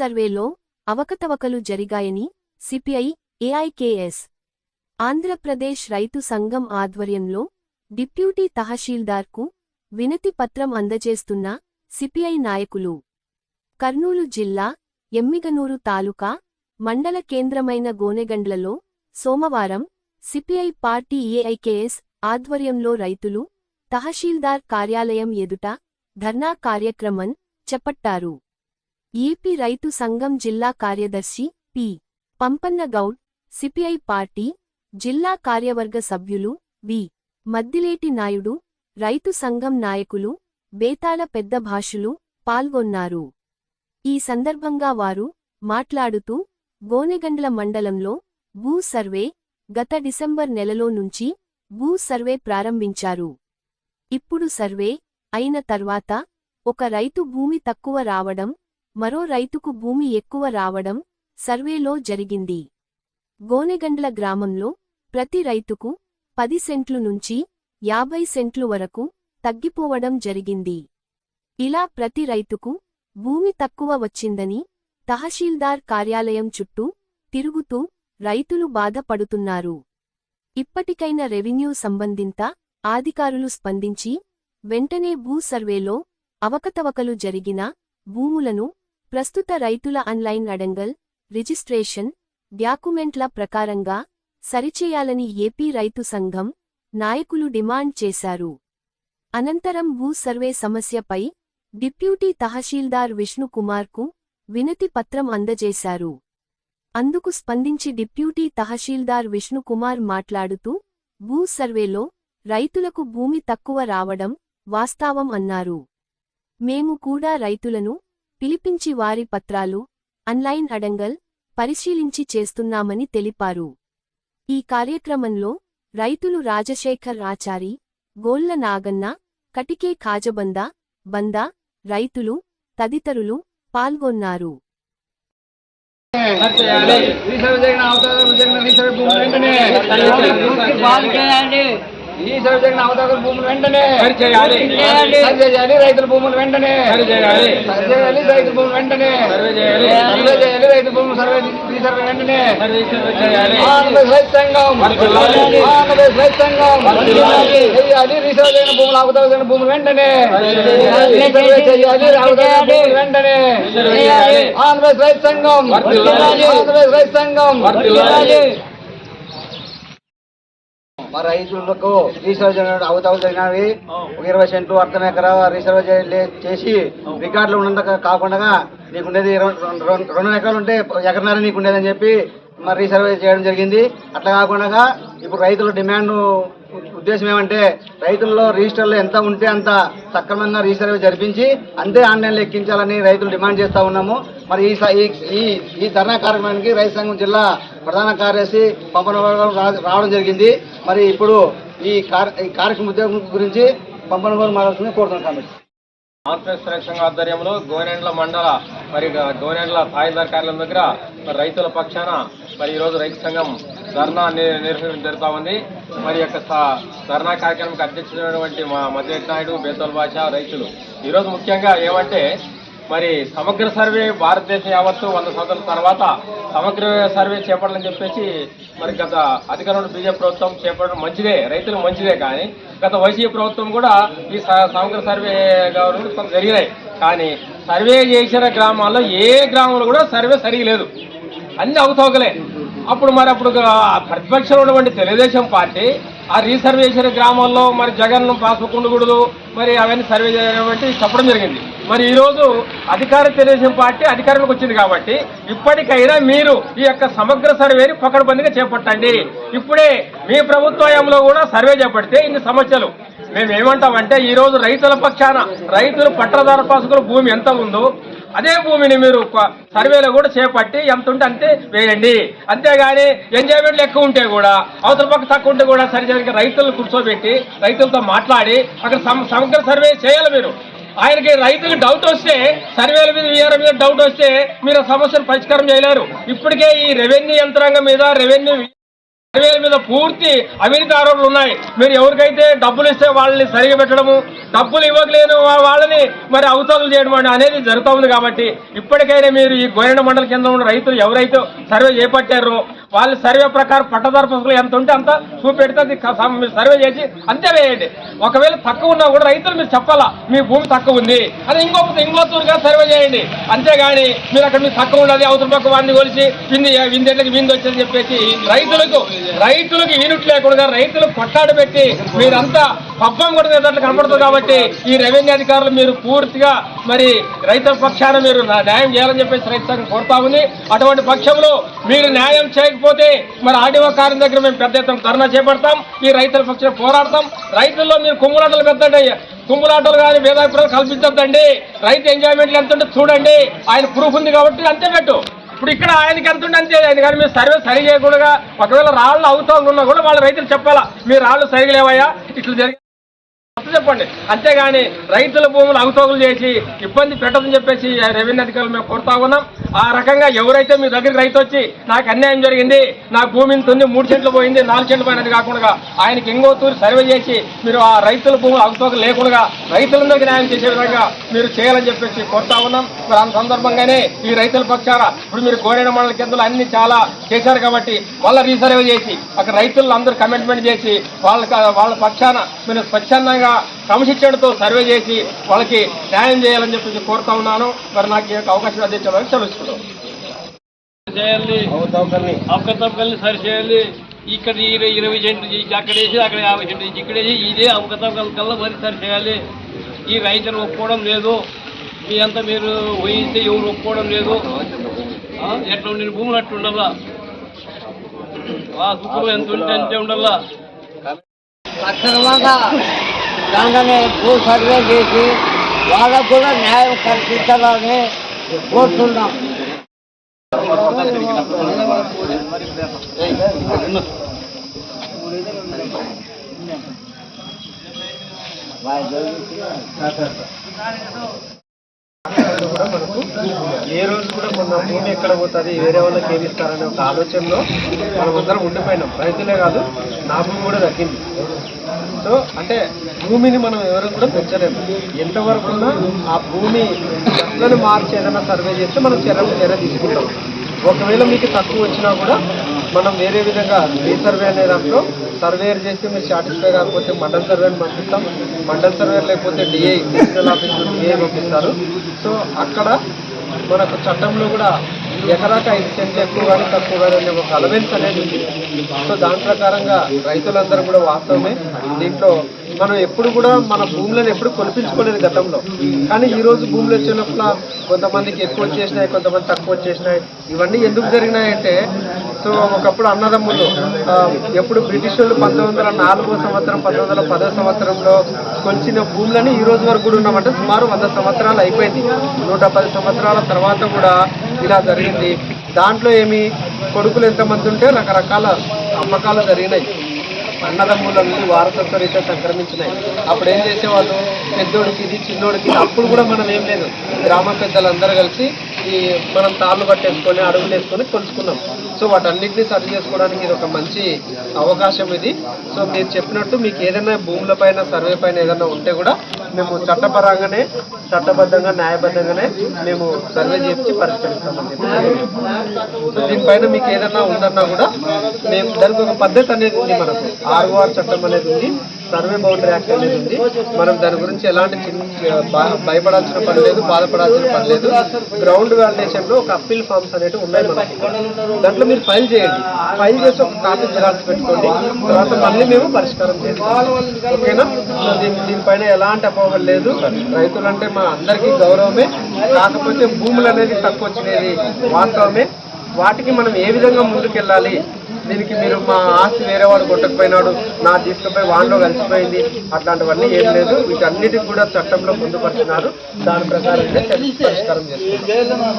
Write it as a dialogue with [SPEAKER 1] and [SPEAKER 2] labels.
[SPEAKER 1] సర్వేలో అవకతవకలు జరిగాయని సిపిఐ ఏఐకేఎస్ ఆంధ్రప్రదేశ్ రైతు సంఘం ఆధ్వర్యంలో డిప్యూటీ తహశీల్దార్కు వినతి పత్రం అందజేస్తున్న సిపిఐ నాయకులు కర్నూలు జిల్లా ఎమ్మిగనూరు తాలూకా మండల కేంద్రమైన గోనెగండ్లలో సోమవారం సిపిఐ పార్టీ ఏఐకేఎస్ ఆధ్వర్యంలో రైతులు తహశీల్దార్ కార్యాలయం ఎదుట ధర్నా కార్యక్రమం చేపట్టారు. ఏపీ రైతు సంఘం జిల్లా కార్యదర్శి పి. పంపన్నగౌడ్ సిపిఐ పార్టీ జిల్లా కార్యవర్గ సభ్యులు వి. మద్దిలేటి నాయుడు రైతు సంఘం నాయకులు బేతాళ పెద్ద భాషలు పాల్గొన్నారు. ఈ సందర్భంగా వారు మాట్లాడుతూ గోనెగండ్ల మండలంలో భూ సర్వే గత డిసెంబర్ నెలలో నుంచి భూ సర్వే ప్రారంభించారు. ఇప్పుడు సర్వే అయిన తర్వాత ఒక రైతు భూమి తక్కువ రావడం మరో రైతుకు భూమి ఎక్కువ రావడం సర్వేలో జరిగింది. గోనెగండ్ల గ్రామంలో ప్రతి రైతుకు పది సెంట్లు నుంచి యాభై సెంట్లు వరకు తగ్గిపోవడం జరిగింది. ఇలా ప్రతి రైతుకు భూమి తక్కువ వచ్చిందని తహశీల్దార్ కార్యాలయం చుట్టూ తిరుగుతూ రైతులు బాధపడుతున్నారు. ఇప్పటికైన రెవెన్యూ సంబంధిత అధికారులు స్పందించి వెంటనే భూ సర్వేలో అవకతవకలు జరిగిన భూములను ప్రస్తుత రైతుల ఆన్లైన్ అడంగల్ రిజిస్ట్రేషన్ డాక్యుమెంట్ల ప్రకారంగా సరిచేయాలని ఏపీ రైతు సంఘం నాయకులు డిమాండ్ చేశారు. అనంతరం భూ సర్వే సమస్యపై డిప్యూటీ తహశీల్దార్ విష్ణుకుమార్కు వినతి పత్రం అందజేశారు. అందుకు స్పందించి డిప్యూటీ తహశీల్దార్ విష్ణుకుమార్ మాట్లాడుతూ భూ సర్వేలో రైతులకు భూమి తక్కువ రావడం వాస్తవం అన్నారు. మేము కూడా రైతులను పిలిపించి వారి పత్రాలు అన్లైన్ అడంగల్ పరిశీలించి చేస్తున్నామని తెలిపారు ఈ కార్యక్రమంలో రైతులు రాజశేఖర్ ఆచారి గోళ్ళ నాగన్న కటికే ఖాజబంద బంద రైతులు తదితరులు పాల్గొన్నారు
[SPEAKER 2] అవతారం జరిగిన అవతారం భూములు వెంటనే
[SPEAKER 3] సరి చేయాలి.
[SPEAKER 2] చేయాలి రైతుల భూములు వెంటనే
[SPEAKER 3] సరి చేయాలి.
[SPEAKER 2] సరి చేయాలి రైతుల భూములు వెంటనే
[SPEAKER 3] సర్వే చేయాలి.
[SPEAKER 2] సర్వే చేయాలి రైతుల భూములు సర్వే రీసర్వ్ వెంటనే. ఆంధ్రప్రదేశ్ రైతు సంఘం. ఆంధ్రప్రదేశ్ రైతు సంఘం
[SPEAKER 3] వర్ధిల్లాలి.
[SPEAKER 2] చేయాలి రీసర్వ్ చేయడం భూములు అవతారం భూములు వెంటనే
[SPEAKER 3] చేయాలి.
[SPEAKER 2] సర్వే చేయాలి అవతారం భూములు వెంటనే
[SPEAKER 3] సర్వే చేయాలి.
[SPEAKER 2] ఆంధ్రప్రదేశ్ రైతు సంఘం. ఆంధ్రప్రదేశ్ రైతు సంఘం. మా రైతులకు రీసర్వ్ చేయడం అవతవలు జరిగినవి. ఒక ఇరవై సెంట్లు అర్థం ఎకరా రీసర్వ్ చేసి రికార్డులు ఉన్నంత కాకుండా నీకుండేది రెండు రెండు- ఎకరాలు ఉంటే ఎకరన్నర నీకు ఉండేదని చెప్పి మరి రీసర్వే చేయడం జరిగింది. అట్లా కాకుండా ఇప్పుడు రైతుల డిమాండ్ ఉద్దేశం ఏమంటే రైతుల్లో రిజిస్టర్లు ఎంత ఉంటే అంత సక్రమంగా రిజిస్టర్ జరిపించి అంతే ఆన్లైన్లో ఎక్కించాలని రైతులు డిమాండ్ చేస్తూ ఉన్నాము. మరి ఈ స- ఈ- ఈ ఈ ధర్నా కార్యక్రమానికి రైతు సంఘం జిల్లా ప్రధాన కార్యదర్శి పంపన రావడం జరిగింది. మరి ఇప్పుడు ఈ కార్యక్రమ ఈ ఉద్యోగం గురించి పంపన గారు మాట్లాడుతుంది కాబట్టి
[SPEAKER 3] ఆంధ్రప్రదేశ్ రైతు సంఘ ఆధ్వర్యంలో గోనెండ్ల మండల మరి గోనెండ్ల తహసీల్దార్ కార్యాలయం దగ్గర మరి రైతుల పక్షాన మరి ఈరోజు రైతు సంఘం ధర్నా నిర్వహించడం జరుగుతా ఉంది. మరి యొక్క ధర్నా కార్యక్రమానికి అధ్యక్షుడైనటువంటి మా మధ్యనాయుడు బేతోల్ భాష రైతులు. ఈరోజు ముఖ్యంగా ఏమంటే మరి సమగ్ర సర్వే భారతదేశం యావత్తు వంద సంవత్సరాల తర్వాత సమగ్ర సర్వే చేపట్టాలని చెప్పేసి మరి గత అధికారంలో బీజేపీ ప్రభుత్వం చేపట్టడం మంచిదే రైతులు మంచిదే కానీ గత వైసీపీ ప్రభుత్వం కూడా ఈ స- సమగ్ర సర్వే గవర్నమెంట్ కొంత జరిగినాయి. కానీ సర్వే చేసిన గ్రామాల్లో ఏ గ్రామంలో కూడా సర్వే సరిగా లేదు. అన్ని అవతోకలే. అప్పుడు మరి అప్పుడు ప్రతిపక్షం ప్రతిపక్షంలో ఉన్నటువంటి తెలుగుదేశం పార్టీ ఆ రీసర్వే చేసిన గ్రామాల్లో మరి జగన్ పాస్బుక్ ఉండకూడదు మరి అవన్నీ సర్వే చేయడం చెప్పడం జరిగింది. మరి ఈరోజు అధికార తెలుగుదేశం పార్టీ అధికారంలోకి వచ్చింది కాబట్టి ఇప్పటికైనా మీరు ఈ యొక్క సమగ్ర సర్వేని పకడ్బందీగా చేపట్టండి. ఇప్పుడే మీ ప్రభుత్వంలో కూడా సర్వే చేపడితే ఇన్ని సమస్యలు. మేము ఏమంటామంటే ఈ రోజు రైతుల పక్షాన రైతులు పట్టదార పాసుకుల భూమి ఎంత ఉందో అదే భూమిని మీరు సర్వేలో కూడా చేపట్టి ఎంత ఉంటే అంతే వేయండి. అంతేగాని ఎంజాయ్మెంట్లు ఎక్కువ ఉంటే కూడా అవతల పక్క తక్కువ ఉంటే కూడా సరిగ్గా రైతులను కూర్చోబెట్టి రైతులతో మాట్లాడి అక్కడ సమగ్ర సర్వే చేయాలి మీరు. ఆయనకి రైతులకు డౌట్ వస్తే సర్వేల మీద వీఆర్ మీద డౌట్ వస్తే మీరు సమస్యను పరిష్కారం చేయలేరు. ఇప్పటికే ఈ రెవెన్యూ యంత్రాంగం మీద రెవెన్యూ సర్వేల మీద పూర్తి అవినీతి ఆరోపణలు ఉన్నాయి. మీరు ఎవరికైతే డబ్బులు ఇస్తే వాళ్ళని సరిగా పెట్టడము డబ్బులు ఇవ్వలేని వాళ్ళని మరి అవతలు చేయడం అనేది జరుగుతూ ఉంది కాబట్టి ఇప్పటికైనా మీరు ఈ గోరెండ మండల కింద ఉన్న రైతులు ఎవరైతే సర్వే చేపట్టారో వాళ్ళ సర్వే ప్రకారం పట్టదారు పుస్తకాలు ఎంత ఉంటే అంత చూపెడితే అది మీరు సర్వే చేసి అంతే వేయండి. ఒకవేళ తక్కువ ఉన్నా కూడా రైతులు మీరు చెప్పాలా మీ భూమి తక్కువ ఉంది. అది ఇంకొక ఇంకొకరుగా సర్వే చేయండి. అంతేగాని మీరు అక్కడ మీకు తక్కువ ఉన్నది అవతల పక్క వాడిని కొలిసి వింది విందేళ్ళకి విందు వచ్చని చెప్పేసి రైతులకు రైతులకు యూనిట్ లేకుండా రైతులు కొట్టాడు పెట్టి మీరంతా పబ్బం కొట్టినట్లు కనపడుతుంది కాబట్టి ఈ రెవెన్యూ అధికారులు మీరు పూర్తిగా మరి రైతుల పక్షాన మీరు నా- న్యాయం చేయాలని చెప్పేసి రైతు సంఘం కోరుతా ఉంది. అటువంటి పక్షంలో మీరు న్యాయం చేయకపోతే మరి ఆర్డీఓ కార్యం దగ్గర మేము పెద్ద ఎత్తున ధర్నా చేపడతాం. ఈ రైతుల పక్షాన పోరాడతాం. రైతుల్లో మీరు కుమ్ములాటలు పెద్దండి కుమ్ములాటలు కానీ భేదాభిప్రాయాలు కల్పించద్దండి. రైతు ఎంజాయ్మెంట్లు ఎంత ఉంటే చూడండి. ఆయన ప్రూఫ్ ఉంది కాబట్టి అంతే పెట్టు. ఇప్పుడు ఇక్కడ ఆయనకి ఎంత ఉంటే అంతే. ఆయన కానీ మీరు సర్వే సరి చేయకుండా ఒకవేళ రాళ్ళు అవుతా ఉన్నా కూడా వాళ్ళ రైతులు చెప్పాలా మీ రాళ్ళు సరిగలేవయ్యా ఇట్లా జరిగి చెప్పండి. అంతేగాని రైతుల భూములు అవతోగులు చేసి ఇబ్బంది పెట్టదని చెప్పేసి రెవెన్యూ అధికారులు మేము కోరుతా ఉన్నాం. ఆ రకంగా ఎవరైతే మీ దగ్గరికి రైతు వచ్చి నాకు అన్యాయం జరిగింది నా భూమి ఇంత ఉంది మూడు సెంట్లు పోయింది నాలుగు సెంట్లు పోయినది కాకుండా ఆయనకి ఇంకో తూరి సర్వే చేసి మీరు ఆ రైతుల భూములు అవతోక లేకుండా రైతులందరికీ న్యాయం చేసే విధంగా మీరు చేయాలని చెప్పేసి కోరుతా ఉన్నాం. మరి ఆ సందర్భంగానే ఈ రైతుల పక్షాన ఇప్పుడు మీరు కోరిన మండల కిందలు అన్ని చాలా చేశారు కాబట్టి మళ్ళీ రీసర్వే చేసి అక్కడ రైతులందరూ కమిట్మెంట్ చేసి వాళ్ళ వాళ్ళ పక్షాన మీరు స్వచ్ఛందంగా క్రమశిక్షణతో సర్వే చేసి వాళ్ళకి న్యాయం చేయాలని చెప్పేసి కోరుతా ఉన్నాను. మరి నాకు అవకాశం అందించడానికి సెలవుస్తున్నాను
[SPEAKER 4] చేయాలి. అవకతవకల్ని సరి చేయాలి. ఇక్కడ ఇరవై ఇరవై సెంట్లు అక్కడ వేసి అక్కడ యాభై సెంట్లు ఇక్కడ వేసి ఇదే అవకతవకల కల్లా మరి సరి చేయాలి. ఈ రైతులు ఒప్పుకోవడం లేదు. మీ అంతా మీరు వహిస్తే ఎవరు ఒప్పుకోవడం లేదు. ఎట్లా ఉండిన భూములు అట్లా ఉండాలా? ఆ సుఖం ఎంత ఉంటే అంతే ఉండాలా?
[SPEAKER 5] సక్రమంగా భూ సర్వే చేసి వాళ్ళకు కూడా న్యాయం కల్పించాలని కోరుతున్నాం.
[SPEAKER 6] ఏ రోజు కూడా మన భూమి ఎక్కడ పోతుంది వేరే వాళ్ళకి ఏమి ఇస్తారనే ఒక ఆలోచనలో మనం అందరం ఉండిపోయినాం. రైతులే కాదు నా భూమి కూడా తగ్గింది సో అంటే భూమిని మనం ఎవరు కూడా పెంచలేము. ఎంతవరకు ఉన్నా ఆ భూమి చెట్లను మార్చి ఏదైనా సర్వే చేస్తే మనం చర్య చర్య తీసుకుంటాం. ఒకవేళ మీకు తక్కువ వచ్చినా కూడా మనం వేరే విధంగా రీసర్వే అనే దాంట్లో సర్వేర్ చేసి మీరు సాటిస్ఫై కాకపోతే మండల్ సర్వేని పంపిస్తాం. మండల్ సర్వేర్ లేకపోతే డిఐ డిజిటల్ ఆఫీస్ డిఐ పంపిస్తారు. సో అక్కడ మనకు చట్టంలో కూడా ఎకరాక ఐదు సెంట్లు ఎక్కువ కానీ తక్కువ కానీ అనే ఒక అలవెన్స్ అనేది ఉంది. సో దాని ప్రకారంగా రైతులందరూ కూడా వాస్తవమే. దీంట్లో మనం ఎప్పుడు కూడా మన భూములను ఎప్పుడు కొలిపించుకోలేదు గతంలో. కానీ ఈ రోజు భూములు వచ్చే లోపల కొంతమందికి ఎక్కువ వచ్చేసినాయి కొంతమంది తక్కువ వచ్చేసినాయి. ఇవన్నీ ఎందుకు జరిగినాయంటే సో ఒకప్పుడు అన్నదమ్ములు ఎప్పుడు బ్రిటిష్ వాళ్ళు పంతొమ్మిది వందల నాలుగో సంవత్సరం పంతొమ్మిది వందల పదో సంవత్సరంలో కొలిచిన భూములని ఈ రోజు వరకు కూడా ఉన్నామంటే సుమారు వంద సంవత్సరాలు అయిపోయింది. నూట పది సంవత్సరాల తర్వాత కూడా ఇలా జరిగింది. దాంట్లో ఏమి కొడుకులు ఎంతమంది ఉంటే రకరకాల అమ్మకాలు జరిగినాయి. అన్నదమ్ముల నుండి వారసత్వ రీత్యా సంక్రమించినాయి. అప్పుడు ఏం చేసేవాళ్ళు? పెద్దోడికి ఇది చిన్నోడికి ఇది. అప్పుడు కూడా మనం ఏం లేదు. గ్రామ పెద్దలందరూ కలిసి ఈ మనం తాళ్ళు పట్టేసుకొని అడుగులు వేసుకొని కొలుసుకున్నాం. సో వాటన్నిటిని సరి చేసుకోవడానికి ఇది ఒక మంచి అవకాశం ఇది. సో మీరు చెప్పినట్టు మీకు ఏదైనా భూముల పైన సర్వే పైన ఏదైనా ఉంటే కూడా మేము చట్టపరంగానే చట్టబద్ధంగా న్యాయబద్ధంగానే మేము సర్వే చేసి పరిష్కరిస్తామని సో దీనిపైన మీకు ఏదైనా ఉందన్నా కూడా మేము దానికి ఒక పద్ధతి అనేది ఉంది మనకు. ఆర్ఓఆర్ చట్టం అనేది ఉంది సర్వే బౌండరీ యాక్ట్ అనేది ఉంది. మనం దాని గురించి ఎలాంటి బా- భయపడాల్సిన పని లేదు బాధపడాల్సిన పని లేదు. గ్రౌండ్ వాలిడేషన్లో ఒక అప్పీల్ ఫామ్స్ అనేవి ఉన్నాయి మనకు. దాంట్లో మీరు ఫైల్ చేయండి. ఫైల్ చేసి ఒక కాపీ జిరాక్స్ పెట్టుకోండి. తర్వాత మళ్ళీ మేము పరిష్కారం చేస్తాం. ఓకేనా దీని దీనిపైన ఎలాంటి అపోహలు లేదు. రైతులంటే మా అందరికీ గౌరవమే. కాకపోతే భూములు అనేది తక్కువ వచ్చినది వాస్తవమే. వాటికి మనం ఏ విధంగా ముందుకెళ్ళాలి? దీనికి మీరు మా ఆస్తి వేరే వాడు కొట్టకపోయినాడు నా తీసుకుపోయి వాడిలో కలిసిపోయింది అట్లాంటివన్నీ ఏం లేదు. వీటన్నిటికి కూడా చట్టంలో పొందుపరిచినారు దాని ప్రకారం పరిష్కారం చేస్తున్నాం